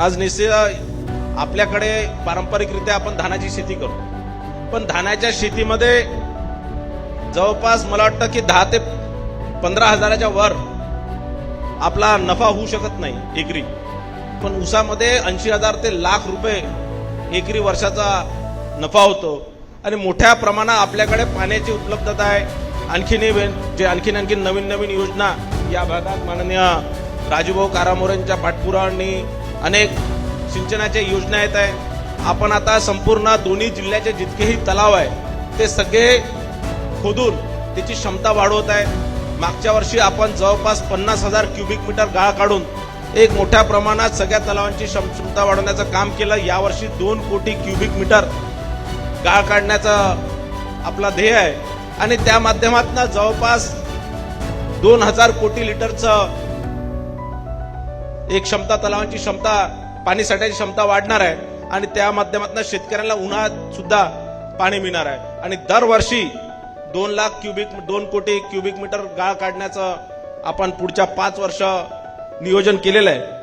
आज निश्चित आपल्याकडे पारंपरिकरित्या आपण धानाची शेती करतो. पण धानाच्या शेतीमध्ये जवळपास मला वाटतं की दहा ते पंधरा हजाराच्या वर आपला नफा होऊ शकत नाही एकरी. पण ऊसामध्ये ऐंशी हजार ते लाख रुपये एकरी वर्षाचा नफा होतो. आणि मोठ्या प्रमाणात आपल्याकडे पाण्याची उपलब्धता आहे. आणखीन जे आणखीन आणखीन नवीन नवीन योजना या भागात माननीय राजूभाऊ कारामोरेंच्या पाठपुरावांनी अनेक सिंचनाच्या योजना येत आहे आपण आता संपूर्ण दोन्ही जिल्ह्याचे जितकेही तलाव आहे ते सगळे खोदून त्याची क्षमता वाढवत आहे. मागच्या वर्षी आपण जवळपास पन्नास हजार क्युबिक मीटर गाळ काढून एक मोठ्या प्रमाणात सगळ्या तलावांची क्षम- क्षमता वाढवण्याचं काम केलं. यावर्षी दोन कोटी क्युबिक मीटर गाळ काढण्याचं आपला ध्येय आहे. आणि त्या माध्यमातून जवळपास दोन हजार कोटी लिटरचं एक क्षमता तलावांची क्षमता पाणी साठ्याची क्षमता वाढणार आहे आणि त्या माध्यमातून शेतकऱ्यांना उन्हाळ्यात सुद्धा पाणी मिळणार आहे. आणि दरवर्षी दोन लाख क्युबिक दोन कोटी क्युबिक मीटर गाळ काढण्याचं आपण पुढच्या पाच वर्ष नियोजन केलेलं आहे.